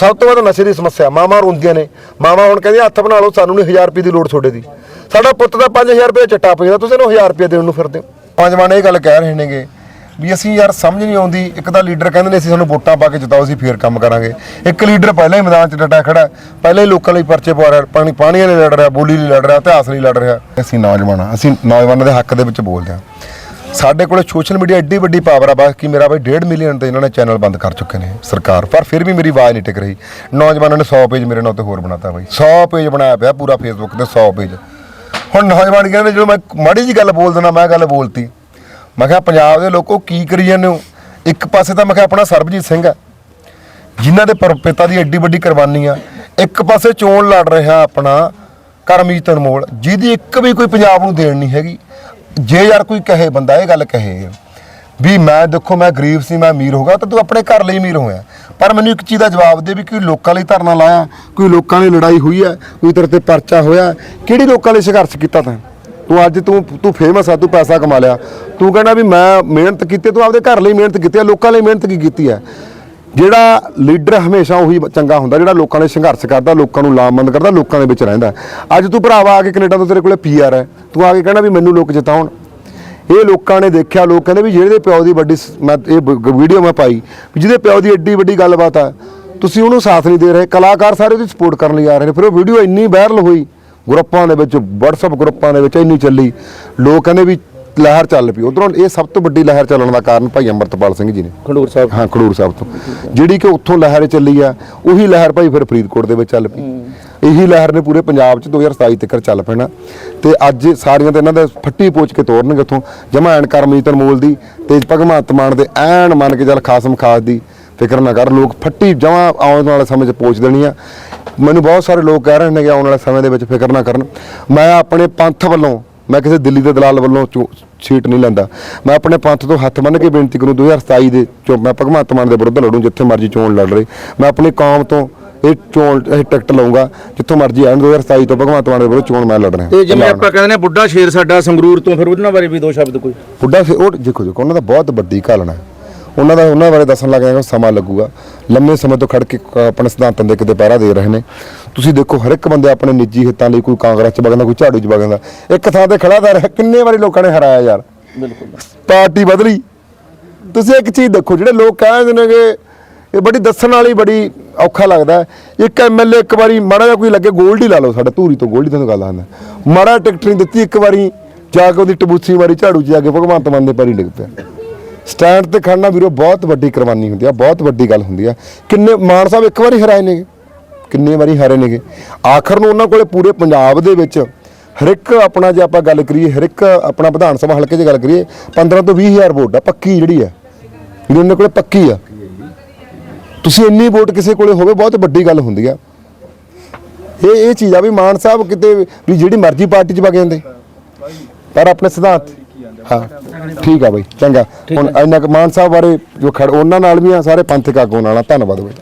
ਸਭ ਤੋਂ ਵੱਧ ਨਸ਼ੇ ਦੀ ਸਮੱਸਿਆ, ਮਾਵਾਂ ਰੋਂਦੀਆਂ ਨੇ। ਮਾਵਾਂ ਹੁਣ ਕਹਿੰਦੀਆਂ, ਹੱਥ ਬਣਾ ਲਓ, ਸਾਨੂੰ ਨਹੀਂ 1000 ਰੁਪਏ ਦੀ ਲੋੜ ਤੁਹਾਡੇ ਦੀ। ਸਾਡਾ ਪੁੱਤ ਦਾ 5000 ਰੁਪਏ ਚੱਟਾ ਪੈਂਦਾ, ਤੁਸੀਂ ਇਹਨੂੰ 1000 ਰੁਪਏ ਦੇਣ ਨੂੰ ਫਿਰਦੇ ਹੋ। ਨੌਜਵਾਨ ਇਹ ਗੱਲ ਕਹਿ ਰਹੇ ਨੇਗੇ ਵੀ ਅਸੀਂ ਯਾਰ ਸਮਝ ਨਹੀਂ ਆਉਂਦੀ, ਇੱਕ ਤਾਂ ਲੀਡਰ ਕਹਿੰਦੇ ਨੇ, ਅਸੀਂ ਸਾਨੂੰ ਵੋਟਾਂ ਪਾ ਕੇ ਜਿਤਾਓ, ਅਸੀਂ ਫੇਰ ਕੰਮ ਕਰਾਂਗੇ। ਇੱਕ ਲੀਡਰ ਪਹਿਲਾਂ ਹੀ ਮੈਦਾਨ 'ਚ ਡਟਾ ਖੜਾ, ਪਹਿਲਾਂ ਹੀ ਲੋਕਾਂ ਲਈ ਪਰਚੇ ਪਵਾ ਰਿਹਾ, ਪਾਣੀ ਪਾਣੀ ਲਈ ਲੜ ਰਿਹਾ, ਬੋਲੀ ਲਈ ਲੜ ਰਿਹਾ, ਇਤਿਹਾਸ ਲਈ ਲੜ ਰਿਹਾ। ਅਸੀਂ ਨੌਜਵਾਨ ਹਾਂ ਅਸੀਂ ਨੌਜਵਾਨਾਂ ਦੇ ਹੱਕ ਦੇ ਵਿੱਚ ਬੋਲਦੇ ਹਾਂ। ਸਾਡੇ ਕੋਲੇ ਸੋਸ਼ਲ ਮੀਡੀਆ ਐਡੀ ਵੱਡੀ ਪਾਵਰ ਆ ਬਸ ਕਿ ਮੇਰਾ ਬਈ 1.5 ਮਿਲੀਅਨ ਤੇ ਇਹਨਾਂ ਨੇ ਚੈਨਲ ਬੰਦ ਕਰ ਚੁੱਕੇ ਨੇ ਸਰਕਾਰ। ਪਰ ਫਿਰ ਵੀ ਮੇਰੀ ਆਵਾਜ਼ ਨਹੀਂ ਟਿਕ ਰਹੀ। ਨੌਜਵਾਨਾਂ ਨੇ 100 ਪੇਜ ਮੇਰੇ ਨਾਂ ਤੇ ਹੋਰ ਬਣਾਤਾ ਬਈ। 100 ਪੇਜ ਬਣਾਇਆ ਪਿਆ ਪੂਰਾ ਫੇਸਬੁੱਕ ਤੇ 100 ਪੇਜ ਹੁਣ ਨੌਜਵਾਨ ਕਹਿੰਦੇ ਜਦੋਂ ਮੈਂ ਮਾੜੀ ਜੀ ਗੱਲ ਬੋਲ ਦਿੰਦਾ, ਮੈਂ ਗੱਲ ਬੋਲਤੀ। ਮੈਂ ਕਿਹਾ, ਪੰਜਾਬ ਦੇ ਲੋਕੋ ਕੀ ਕਰੀ ਜਾਂਦੇ ਹੋ? ਇੱਕ ਪਾਸੇ ਤਾਂ ਮੈਂ ਕਿਹਾ, ਆਪਣਾ ਸਰਬਜੀਤ ਸਿੰਘ ਆ ਜਿਨ੍ਹਾਂ ਦੇ ਪਰ- ਪਿਤਾ ਦੀ ਐਡੀ ਵੱਡੀ ਕੁਰਬਾਨੀ ਆ। ਇੱਕ ਪਾਸੇ ਚੋਣ ਲੜ ਰਿਹਾ ਆਪਣਾ ਕਰਮਜੀਤ ਅਨਮੋਲ, ਜਿਹਦੀ ਇੱਕ ਵੀ ਕੋਈ ਪੰਜਾਬ ਨੂੰ ਦੇਣ ਨਹੀਂ ਹੈਗੀ। ਜੇ ਯਾਰ ਕੋਈ ਕਹੇ, ਬੰਦਾ ਇਹ ਗੱਲ ਕਹੇ ਵੀ ਮੈਂ ਦੇਖੋ, ਮੈਂ ਗਰੀਬ ਸੀ, ਮੈਂ ਅਮੀਰ ਹੋਗਾ ਤਾਂ ਤੂੰ ਆਪਣੇ ਘਰ ਲਈ ਅਮੀਰ ਹੋਇਆ। ਪਰ ਮੈਨੂੰ ਇੱਕ ਚੀਜ਼ ਦਾ ਜਵਾਬ ਦੇ ਵੀ ਕੋਈ ਲੋਕਾਂ ਲਈ ਧਰਨਾ ਲਾਇਆ, ਕੋਈ ਲੋਕਾਂ ਲਈ ਲੜਾਈ ਹੋਈ ਹੈ, ਕੋਈ ਤੇਰੇ ਤੇ ਪਰਚਾ ਹੋਇਆ, ਕਿਹੜੀ ਲੋਕਾਂ ਲਈ ਸੰਘਰਸ਼ ਕੀਤਾ ਤੈਂ? ਤੂੰ ਅੱਜ ਤੂੰ ਤੂੰ ਫੇਮਸ ਆ, ਤੂੰ ਪੈਸਾ ਕਮਾ ਲਿਆ। ਤੂੰ ਕਹਿੰਦਾ ਵੀ ਮੈਂ ਮਿਹਨਤ ਕੀਤੀ, ਤੂੰ ਆਪਦੇ ਘਰ ਲਈ ਮਿਹਨਤ ਕੀਤੀ ਹੈ, ਲੋਕਾਂ ਲਈ ਮਿਹਨਤ ਕੀ ਕੀਤੀ ਹੈ? ਜਿਹੜਾ ਲੀਡਰ ਹਮੇਸ਼ਾ ਉਹੀ ਚੰਗਾ ਹੁੰਦਾ, ਜਿਹੜਾ ਲੋਕਾਂ ਲਈ ਸੰਘਰਸ਼ ਕਰਦਾ, ਲੋਕਾਂ ਨੂੰ ਲਾਮਬੰਦ ਕਰਦਾ, ਲੋਕਾਂ ਦੇ ਵਿੱਚ ਰਹਿੰਦਾ। ਅੱਜ ਤੂੰ ਭਰਾਵਾ ਆ ਕੇ ਕੈਨੇਡਾ ਤੋਂ ਤੇਰੇ ਕੋਲੇ ਪੀਆਰ ਹੈ। ਤੂੰ ਆ ਕੇ ਕਹਿਣਾ ਵੀ ਮੈਨੂੰ ਲੋਕ ਜਿਤਾਉਣ। ਇਹ ਲੋਕਾਂ ਨੇ ਦੇਖਿਆ, ਲੋਕ ਕਹਿੰਦੇ ਵੀ ਜਿਹਦੇ ਪਿਓ ਦੀ ਵੱਡੀ ਸ- ਮੈਂ ਇਹ ਵੀਡੀਓ ਮੈਂ ਪਾਈ ਜਿਹਦੇ ਪਿਓ ਦੀ ਐਡੀ ਵੱਡੀ ਗੱਲਬਾਤ ਆ, ਤੁਸੀਂ ਉਹਨੂੰ ਸਾਥ ਨਹੀਂ ਦੇ ਰਹੇ, ਕਲਾਕਾਰ ਸਾਰੇ ਉਹਦੀ ਸਪੋਰਟ ਕਰਨ ਲਈ ਆ ਰਹੇ ਨੇ। ਫਿਰ ਉਹ ਵੀਡੀਓ ਇੰਨੀ ਵਾਇਰਲ ਹੋਈ, ਗਰੁੱਪਾਂ ਦੇ ਵਿੱਚ, WhatsApp ਗਰੁੱਪਾਂ ਦੇ ਵਿੱਚ ਇੰਨੀ ਚੱਲੀ। ਲੋਕ ਕਹਿੰਦੇ ਵੀ ਲਹਿਰ ਚੱਲ ਪਈ। ਉਧਰੋਂ ਇਹ ਸਭ ਤੋਂ ਵੱਡੀ ਲਹਿਰ ਚੱਲਣ ਦਾ ਕਾਰਨ ਭਾਈ ਅੰਮ੍ਰਿਤਪਾਲ ਸਿੰਘ ਜੀ ਨੇ। ਖੰਡੂਰ ਸਾਹਿਬ। ਹਾਂ ਖਡੂਰ ਸਾਹਿਬ ਤੋਂ। ਜਿਹੜੀ ਕਿ ਉੱਥੋਂ ਲਹਿਰ ਚੱਲੀ ਆ ਉਹੀ ਲਹਿਰ ਭਾਈ ਫਿਰ ਫਰੀਦਕੋਟ ਦੇ ਵਿੱਚ ਚੱਲ ਪਈ। ਇਹੀ ਲਹਿਰ ਨੇ ਪੂਰੇ ਪੰਜਾਬ 'ਚ 2027 ਤੱਕ ਚੱਲ ਪੈਣਾ। ਤੇ ਅੱਜ ਸਾਰੀਆਂ ਤੇ ਇਹਨਾਂ ਦੇ ਫੱਟੀ ਪੋਚ ਕੇ ਤੋਰਨਗੇ ਉੱਥੋਂ। ਜਮਾ ਐਨ ਕਰਮਜੀਤ ਅਨਮੋਲ ਦੀ ਤੇ ਭਗਵੰਤ ਮਾਨ ਦੇ ਐਨ ਮੰਨ ਕੇ ਚੱਲ ਖਾਸਮ ਖਾਸ ਦੀ ਫਿਕਰ ਨਾ ਕਰ। ਲੋਕ ਫੱਟੀ ਜਮਾ ਆਉਣ ਵਾਲੇ ਸਮੇਂ 'ਚ ਪੋਚ ਦੇਣੀ ਆ। ਮੈਨੂੰ ਬਹੁਤ ਸਾਰੇ ਲੋਕ ਕਹਿ ਰਹੇ ਨੇ ਕਿ ਆਉਣ ਵਾਲੇ ਸਮੇਂ ਦੇ ਵਿੱਚ ਫਿਕਰ ਨਾ ਕਰਨ। ਮੈਂ ਆਪਣੇ ਪੰਥ ਵੱਲੋਂ ਮੈਂ ਕਿਸੇ ਦਿੱਲੀ ਦੇ ਦਲਾਲ ਵੱਲੋਂ ਸੀਟ ਨਹੀਂ ਲੈਂਦਾ। ਮੈਂ ਆਪਣੇ ਪੰਥ ਤੋਂ ਹੱਥ ਬੰਨ੍ਹ ਕੇ ਬੇਨਤੀ ਕਰੂੰ 2027 ਦੇ ਚੋਂ ਮੈਂ ਭਗਵੰਤ ਮਾਨ ਦੇ ਵਿਰੁੱਧ ਲੜੂੰ ਜਿੱਥੇ ਮਰਜ਼ੀ ਚੋਣ ਲੜ ਰਹੀ। ਮੈਂ ਆਪਣੀ ਕੌਮ ਤੋਂ ਇਹ ਚੋਣ ਇਹ ਟਿਕਟ ਲਵਾਂਗਾ ਜਿੱਥੋਂ ਮਰਜ਼ੀ ਆਣ 2027 ਤੋਂ ਭਗਵੰਤ ਮਾਨ ਦੇ ਵਿਰੁੱਧ ਚੋਣ ਮੈਂ ਲੜ ਰਿਹਾ ਤੇ ਜਿਵੇਂ ਆਪਾਂ ਕਹਿੰਦੇ ਨੇ ਬੁੱਢਾ ਸ਼ੇਰ ਸਾਡਾ ਸੰਗਰੂਰ ਤੋਂ ਫਿਰ ਉਹਨਾਂ ਬਾਰੇ ਵੀ ਦੋ ਸ਼ਬਦ ਕੋਈ? ਬੁੱਢਾ ਫਿਰ ਉਹ ਦੇਖੋ ਦੇਖੋ ਉਹਨਾਂ ਦਾ ਬਹੁਤ ਵੱਡੀ ਘਾਲਣਾ ਹੈ। ਉਹਨਾਂ ਦਾ ਉਹਨਾਂ ਬਾਰੇ ਦੱਸਣ ਲੱਗ ਜਾਏਗਾ ਸਮਾਂ ਲੱਗੂਗਾ। ਲੰਮੇ ਸਮੇਂ ਤੋਂ ਖੜ ਕੇ ਆਪਣੇ ਸਿਧਾਂਤਾਂ ਦੇ ਕਿਤੇ ਪਹਿਰਾ ਦੇ ਰਹੇ ਨੇ। ਤੁਸੀਂ ਦੇਖੋ ਹਰ ਇੱਕ ਬੰਦੇ ਆਪਣੇ ਨਿੱਜੀ ਹਿੱਤਾਂ ਲਈ ਕੋਈ ਕਾਂਗਰਸ ਚ ਵਗਦਾ ਕੋਈ ਝਾੜੂ ਚ ਵਗਦਾ। ਇੱਕ ਥਾਂ ਤੇ ਖੜਾ ਦਾ ਰਿਹਾ ਕਿੰਨੇ ਵਾਰੀ ਲੋਕਾਂ ਨੇ ਹਰਾਇਆ ਯਾਰ? ਬਿਲਕੁਲ। ਪਾਰਟੀ ਬਦਲੀ। ਤੁਸੀਂ ਇੱਕ ਚੀਜ਼ ਦੇਖੋ ਜਿਹੜੇ ਲੋਕ ਕਹਿੰਦੇ ਨੇਗੇ ਇਹ ਬੜੀ ਦੱਸਣ ਵਾਲੀ ਬੜੀ ਔਖਾ ਲੱਗਦਾ। ਇੱਕ ਐਮਐਲਏ ਇੱਕ ਵਾਰੀ ਮਾੜਾ ਜਿਹਾ ਕੋਈ ਲੱਗੇ ਗੋਲਡ ਹੀ ਲਾ ਲਓ ਸਾਡਾ ਧੂਰੀ ਤੋਂ ਗੋਲਡ ਹੀ ਤੁਹਾਨੂੰ ਗੱਲ ਆਉਂਦਾ ਮਾੜਾ ਟਿਕਟ ਨਹੀਂ ਦਿੱਤੀ ਇੱਕ ਵਾਰੀ ਜਾ ਕੇ ਉਹਦੀ ਟਬੂਸੀ ਮਾਰੀ ਝਾੜੂ 'ਚ ਜਾ ਕੇ ਭਗਵੰਤ ਮਾਨ ਦੇ ਪੈਰੀ ਡਿੱਗ ਪਿਆ। ਸਟੈਂਡ ਤੇ ਖੜਨਾ ਵੀਰੋ ਬਹੁਤ ਵੱਡੀ ਕੁਰਬਾਨੀ ਹੁੰਦੀ ਆ, ਬਹੁਤ ਵੱਡੀ ਗੱਲ ਹੁੰਦੀ ਆ। ਕਿੰਨੇ ਮਾਨ ਸਾਹਿਬ ਇੱਕ ਵਾਰੀ ਹਰਾਏ ਨੇਗੇ, ਕਿੰਨੇ ਵਾਰੀ ਹਾਰੇ ਨੇਗੇ। ਆਖਰ ਨੂੰ ਉਹਨਾਂ ਕੋਲੇ ਪੂਰੇ ਪੰਜਾਬ ਦੇ ਵਿੱਚ ਹਰ ਇੱਕ ਆਪਣਾ ਜੇ ਆਪਾਂ ਗੱਲ ਕਰੀਏ, ਹਰ ਇੱਕ ਆਪਣਾ ਵਿਧਾਨ ਸਭਾ ਹਲਕੇ 'ਚ ਗੱਲ ਕਰੀਏ 15 ਤੋਂ 20 ਹਜ਼ਾਰ ਵੋਟ ਆ, ਪੱਕੀ ਜਿਹੜੀ ਆ। ਜਿਹੜੀ ਉਹਨਾਂ ਕੋਲੇ ਪੱਕੀ ਆ। ਤੁਸੀਂ ਇੰਨੀ ਵੋਟ ਕਿਸੇ ਕੋਲੇ ਹੋਵੇ, ਬਹੁਤ ਵੱਡੀ ਗੱਲ ਹੁੰਦੀ ਆ। ਇਹ ਇਹ ਚੀਜ਼ ਆ ਵੀ ਮਾਨ ਸਾਹਿਬ ਕਿਤੇ ਵੀ ਜਿਹੜੀ ਮਰਜ਼ੀ ਪਾਰਟੀ 'ਚ ਵਗ ਜਾਂਦੇ। ਪਰ ਆਪਣੇ ਸਿਧਾਂਤ ਹਾਂ। ਠੀਕ ਆ ਬਾਈ, ਚੰਗਾ। ਹੁਣ ਇੰਨਾ ਕੁ ਮਾਨ ਸਾਹਿਬ ਬਾਰੇ ਜੋ ਖੜ ਉਹਨਾਂ ਨਾਲ ਵੀ ਆ, ਸਾਰੇ ਪੰਥਕ ਆਗੂਆਂ ਨਾਲ ਆ। ਧੰਨਵਾਦ ਬਾਈ।